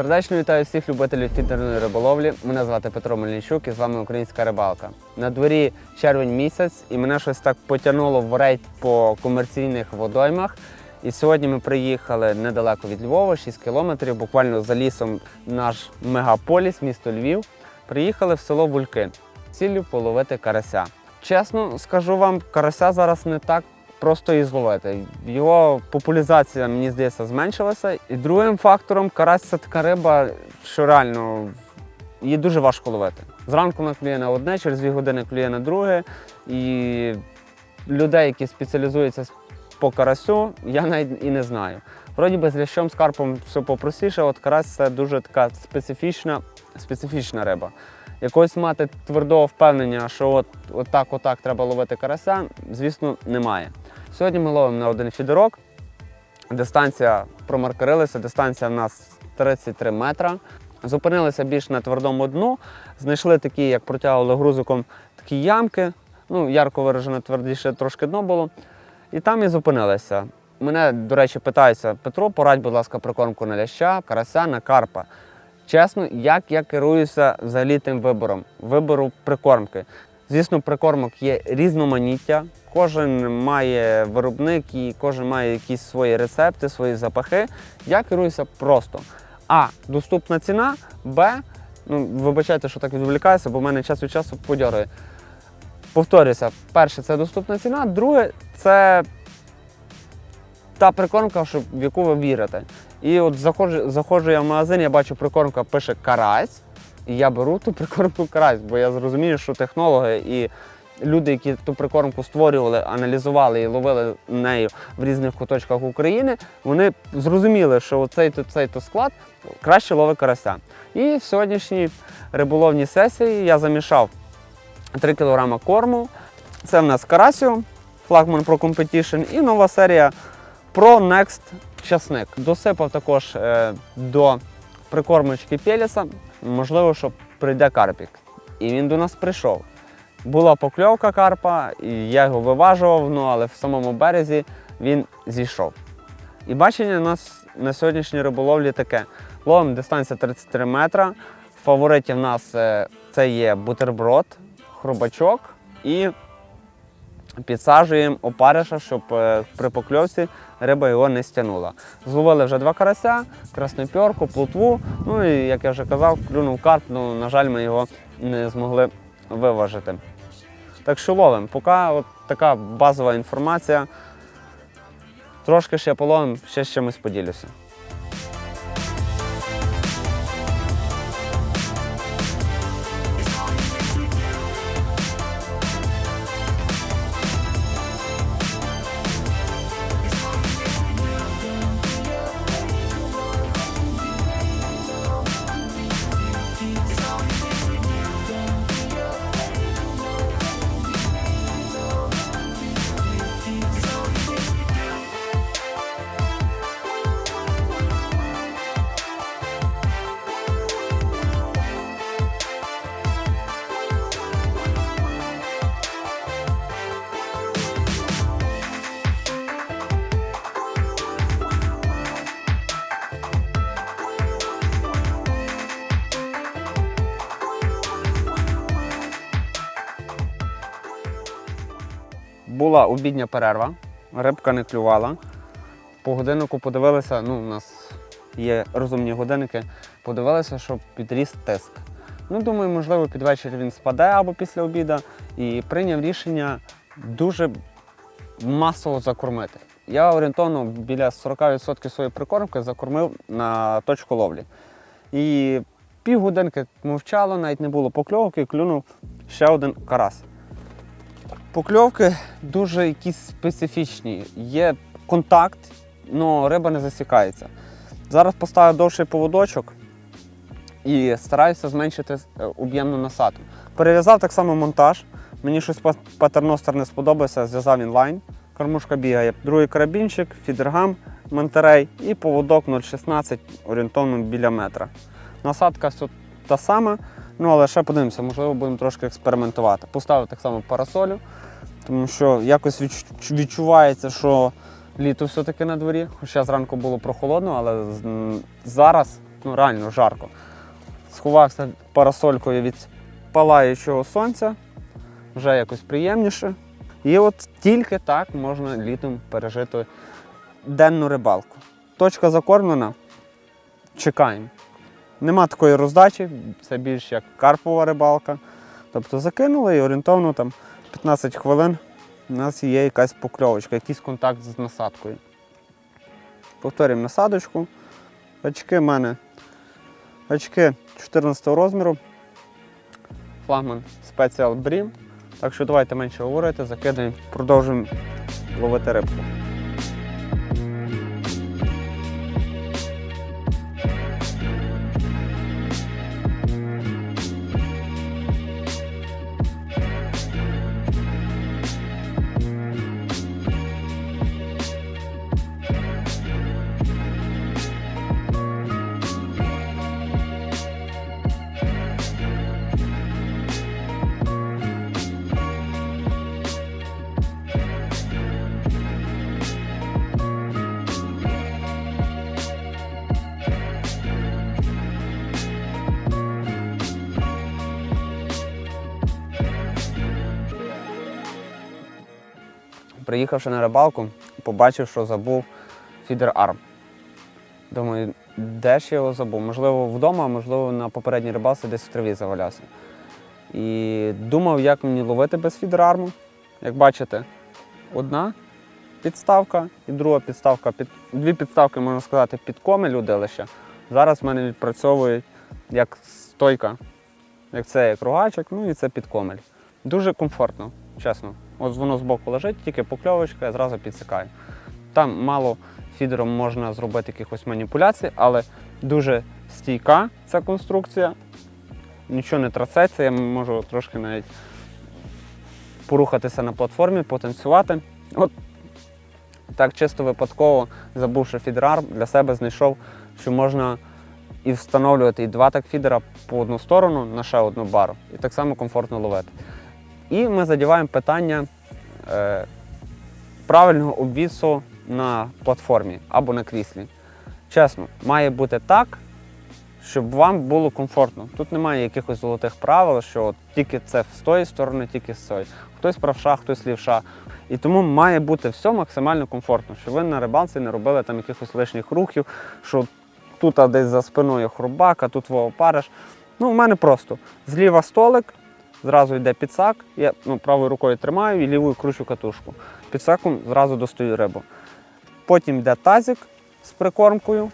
Сердечно вітаю всіх любителів фідерної риболовлі. Мене звати Петро Мельничук і з вами українська рибалка. На дворі червень місяць, і мене щось так потягнуло в рейд по комерційних водоймах. І сьогодні ми приїхали недалеко від Львова, 6 кілометрів, буквально за лісом наш мегаполіс, місто Львів. Приїхали в село Вульки з ціллю половити карася. Чесно скажу вам, карася зараз не так просто і зловити. Його популяризація, мені здається, зменшилася. І другим фактором карась це така риба, що реально її дуже важко ловити. Зранку вона клює на одне, через дві години клює на друге. І людей, які спеціалізуються по карасю, я навіть і не знаю. Вроді би з лящом з карпом все попростіше, от карась це дуже така специфічна, специфічна риба. Якогось мати твердого впевнення, що от, от так, отак треба ловити карася, звісно, немає. Сьогодні ми ловимо на один фідерок. Дистанція промаркерилася, дистанція в нас 33 метра. Зупинилися більш на твердому дну, знайшли такі, як протягували грузиком, такі ямки. Ну, ярко виражено твердіше трошки дно було. І там і зупинилися. Мене, до речі, питаються, Петро, порадь, будь ласка, прикормку на ляща, карася, на карпа. Чесно, як я керуюся взагалі тим вибором, вибору прикормки. Звісно, прикормок є різноманіття, кожен має виробник і кожен має якісь свої рецепти, свої запахи. Я керуюся просто. А. Доступна ціна, Б. Ну, вибачайте, що так відволікаюся, бо в мене час від часу подьорює. Повторюся, перше, це доступна ціна, друге це та прикормка, в яку ви вірите. І от заходжу, заходжу я в магазин, я бачу, прикормка пише карась, і я беру ту прикормку карась, бо я зрозумію, що технологи і люди, які ту прикормку створювали, аналізували і ловили нею в різних куточках України, вони зрозуміли, що цей то цей то склад краще ловить карася. І в сьогоднішній риболовній сесії я замішав 3 кг корму. Це в нас карасіо, флагман Pro Competition і нова серія Pro Next часник. Досипав також е, до прикормочки Пеліса. Можливо, що прийде карпік. І він до нас прийшов. Була покльовка карпа, і я його виважував, ну, але в самому березі він зійшов. І бачення у нас на сьогоднішній риболовлі таке. Ловимо дистанція 33 метра. В фавориті в нас е, це є бутерброд, хробачок і підсаджуємо опариша, щоб е, при покльовці риба його не стягнула. Зловили вже два карася, краснопьорку, плотву. Ну і як я вже казав, клюнув карп, ну, на жаль, ми його не змогли виважити. Так що ловимо. Поки от така базова інформація. Трошки ще половимо, ще з чимось поділюся. Була обідня перерва, рибка не клювала. По годиннику подивилися, ну, у нас є розумні годинники, подивилися, що підріс тиск. Ну, думаю, можливо, під вечір він спаде або після обіду. І прийняв рішення дуже масово закормити. Я орієнтовно біля 40% своєї прикормки закормив на точку ловлі. І півгодинки мовчало, навіть не було покльовки, клюнув ще один карась. Покльовки дуже якісь специфічні. Є контакт, але риба не засікається. Зараз поставив довший поводочок і стараюся зменшити е, об'ємну насадку. Перев'язав так само монтаж. Мені щось патерностер не сподобався, зв'язав інлайн. Кормушка бігає. Другий карабінчик, фідергам, мантерей і поводок 0,16 орієнтовно біля метра. Насадка та сама, ну але ще подивимося, можливо, будемо трошки експериментувати. Поставив так само парасолю, тому що якось відчувається, що літо все-таки на дворі. Хоча зранку було прохолодно, але зараз ну реально жарко. Сховався парасолькою від палаючого сонця, вже якось приємніше. І от тільки так можна літом пережити денну рибалку. Точка закормлена, чекаємо. Нема такої роздачі, це більш як карпова рибалка. Тобто закинули і орієнтовно там 15 хвилин у нас є якась покльовочка, якийсь контакт з насадкою. Повторюємо насадочку. Очки в мене. Очки 14 розміру. Флагман Special Bream. Так що давайте менше говорити, закидаємо, продовжуємо ловити рибку. Приїхавши на рибалку, побачив, що забув фідер арм. Думаю, де ж я його забув? Можливо, вдома, можливо, на попередній рибалці десь в траві завалявся. І думав, як мені ловити без фідер-арму. Як бачите, одна підставка і друга підставка. Під... Дві підставки, можна сказати, під комель удилища. Зараз в мене відпрацьовують як стойка, як це як ругачок, ну і це під комель. Дуже комфортно, чесно. Ось воно збоку лежить, тільки покльовочка, я зразу підсікаю. Там мало фідером можна зробити якихось маніпуляцій, але дуже стійка ця конструкція. Нічого не трасеться, я можу трошки навіть порухатися на платформі, потанцювати. От так чисто випадково, забувши фідерарм, для себе знайшов, що можна і встановлювати і два так фідера по одну сторону на ще одну бару. І так само комфортно ловити. І ми задіваємо питання е, правильного обвісу на платформі або на кріслі. Чесно, має бути так, щоб вам було комфортно. Тут немає якихось золотих правил, що от тільки це з тої сторони, тільки з цієї. Хтось правша, хтось лівша. І тому має бути все максимально комфортно, щоб ви на рибалці не робили там якихось лишніх рухів, що тут десь за спиною хробак, а тут во опариш. Ну, у мене просто зліва столик, зразу йде підсак, я ну, правою рукою тримаю і лівою кручу катушку. Підсаком зразу достаю рибу. Потім йде тазик з прикормкою,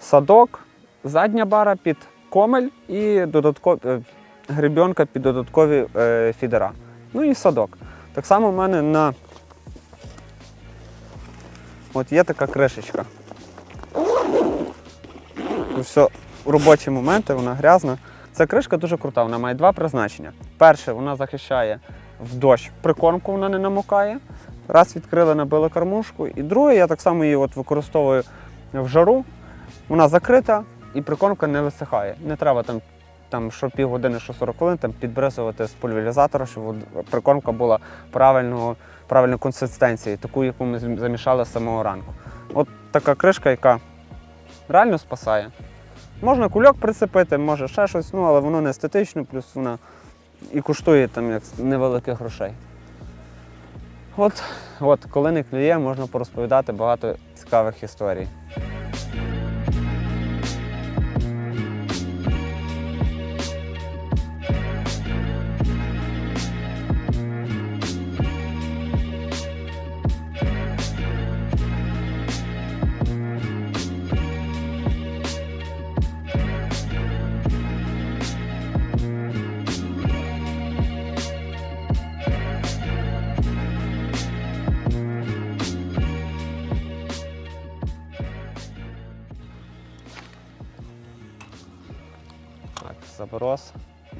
садок, задня бара під комель і додатко... е, гребінка під додаткові е, фідера. Ну і садок. Так само в мене на от є така кришечка. Все робочі моменти, вона грязна. Ця кришка дуже крута, вона має два призначення. Перше, вона захищає в дощ прикормку, вона не намокає. Раз відкрили, набили кормушку. І друге, я так само її от використовую в жару. Вона закрита і прикормка не висихає. Не треба там, там що півгодини, що 40 хвилин там підбризувати з пульверізатора, щоб прикормка була правильного, правильної консистенції, таку, яку ми замішали з самого ранку. От така кришка, яка реально спасає. Можна кульок прицепити, може ще щось, ну але воно не естетично, плюс вона і коштує там як невеликих грошей. От, от, коли не клює, можна порозповідати багато цікавих історій.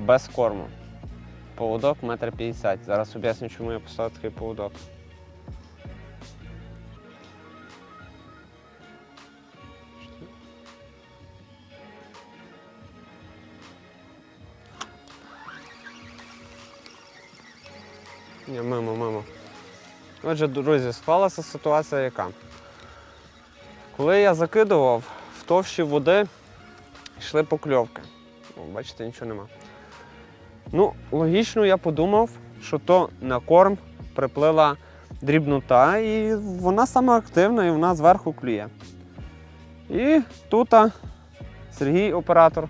Без корму. Поводок метр п'ятдесят. Зараз об'ясню, чому я поставив такий поводок. Ні, мимо, мимо. Отже, друзі, склалася ситуація яка? Коли я закидував в товщі води йшли покльовки. О, бачите, нічого нема. Логічно, я подумав, що то на корм приплила дрібнота, і вона саме активна, і вона зверху клює. І тут Сергій, оператор,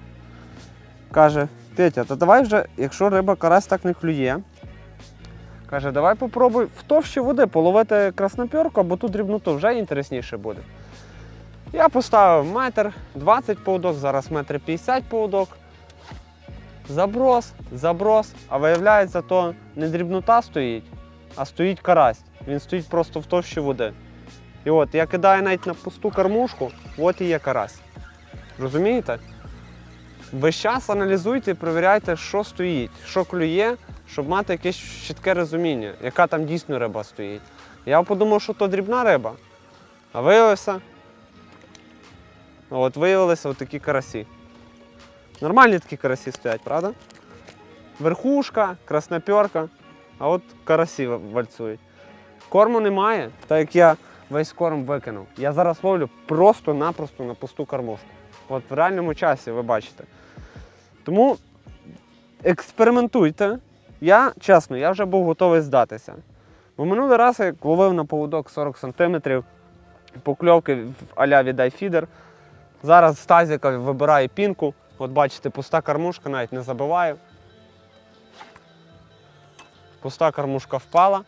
каже: Петя, та давай вже, якщо риба карась так не клює, каже, давай попробуй в товщі води половити краснопьорку, бо тут дрібноту вже інтересніше буде. Я поставив метр 20 поводок, зараз метр 50 поводок. Заброс, заброс, а виявляється, то не дрібнота стоїть, а стоїть карась. Він стоїть просто в товщі води. І от я кидаю навіть на пусту кормушку, от і є карась. Розумієте? Весь час аналізуйте і перевіряйте, що стоїть, що клює, щоб мати якесь чітке розуміння, яка там дійсно риба стоїть. Я подумав, що то дрібна риба, а виявився. От виявилися отакі карасі. Нормальні такі карасі стоять, правда? Верхушка, красноперка, а от карасі ва- вальцують. Корму немає, так як я весь корм викинув. Я зараз ловлю просто-напросто на пусту кормушку. От в реальному часі ви бачите. Тому експериментуйте. Я, чесно, я вже був готовий здатися. Бо минулий раз я ловив на поводок 40 см, покльовки в а-ля віддай фідер. Зараз з тазіка вибираю пінку. От бачите, пуста кормушка навіть не забиваю. Пуста кормушка впала.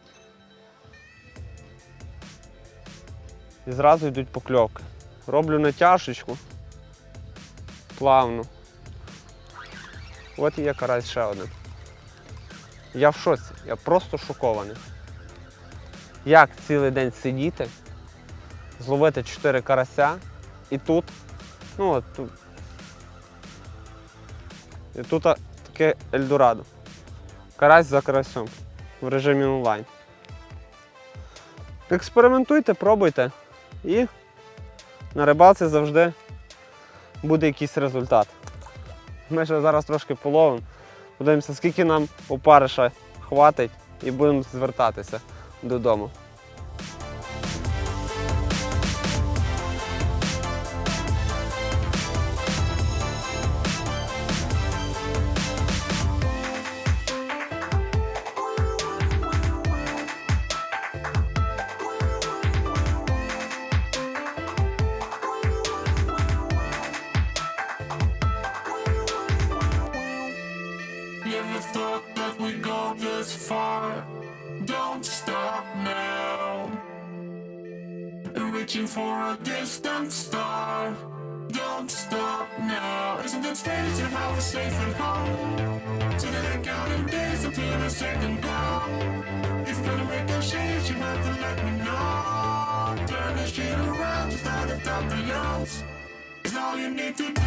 І зразу йдуть покльовки. Роблю натяжечку. Плавно. От є карась ще один. Я в шоці, я просто шокований. Як цілий день сидіти, зловити 4 карася і тут, ну от тут. І тут таке Ельдорадо. Карась за карасем в режимі онлайн. Експериментуйте, пробуйте і на рибалці завжди буде якийсь результат. Ми ще зараз трошки половимо. Подивимося, скільки нам опариша хватить і будемо звертатися додому. Reaching for a distant star. Don't stop now. Isn't it strange how we're safe at home? So that counting days until the second call. If you're gonna make a change, you have to let me know. Turn this shit around, start at top the lungs. It's all you need to do.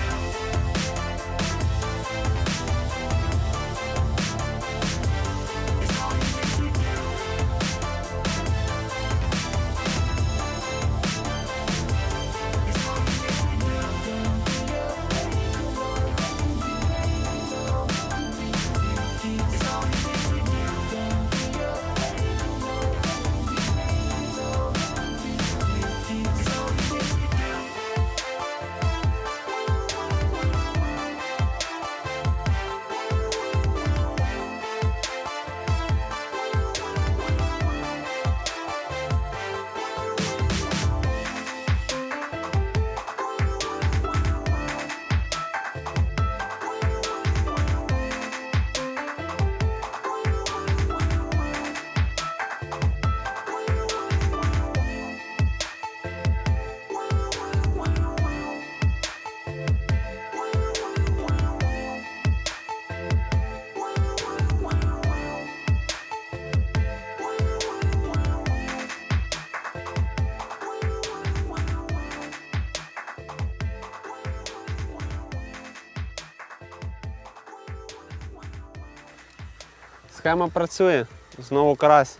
Схема працює, знову карась.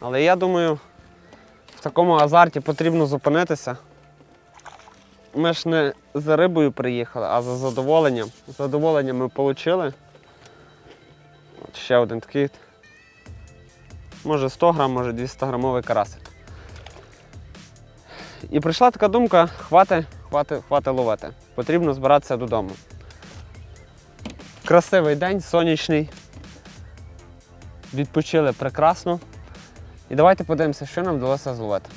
Але я думаю, в такому азарті потрібно зупинитися. Ми ж не за рибою приїхали, а за задоволенням. Задоволення ми отримали. От ще один такий. Може 100 грам, може 200 грамовий карасик. І прийшла така думка, хватить хвати, хвати ловити. Потрібно збиратися додому. Красивий день, сонячний. Відпочили прекрасно. І давайте подивимося, що нам вдалося зловити.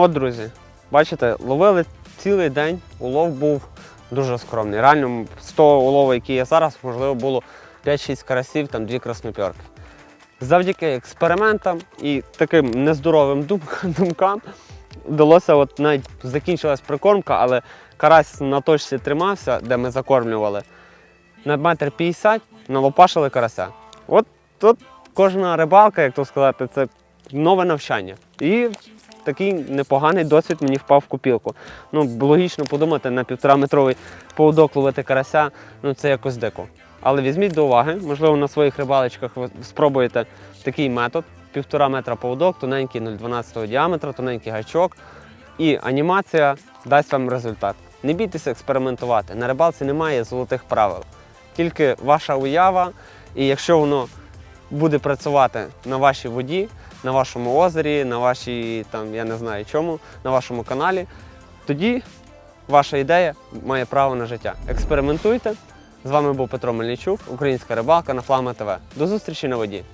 От, друзі, бачите, ловили цілий день, улов був дуже скромний. Реально, з того улову, який є зараз, можливо, було 5-6 карасів, там 2 краснопьорки. Завдяки експериментам і таким нездоровим думкам вдалося, от навіть закінчилась прикормка, але карась на точці тримався, де ми закормлювали. На метр 50 налопашили карася. От тут кожна рибалка, як то сказати, це нове навчання. І такий непоганий досвід мені впав в копілку. Ну, логічно подумати, на півтораметровий поводок ловити карася, ну це якось дико. Але візьміть до уваги, можливо, на своїх рибалочках ви спробуєте такий метод: півтора метра поводок, тоненький 0,12 діаметра, тоненький гачок. І анімація дасть вам результат. Не бійтеся експериментувати. На рибалці немає золотих правил. Тільки ваша уява, і якщо воно буде працювати на вашій воді, на вашому озері, на вашій, там, я не знаю чому, на вашому каналі, тоді ваша ідея має право на життя. Експериментуйте. З вами був Петро Мельничук, українська рибалка на Флама ТВ. До зустрічі на воді.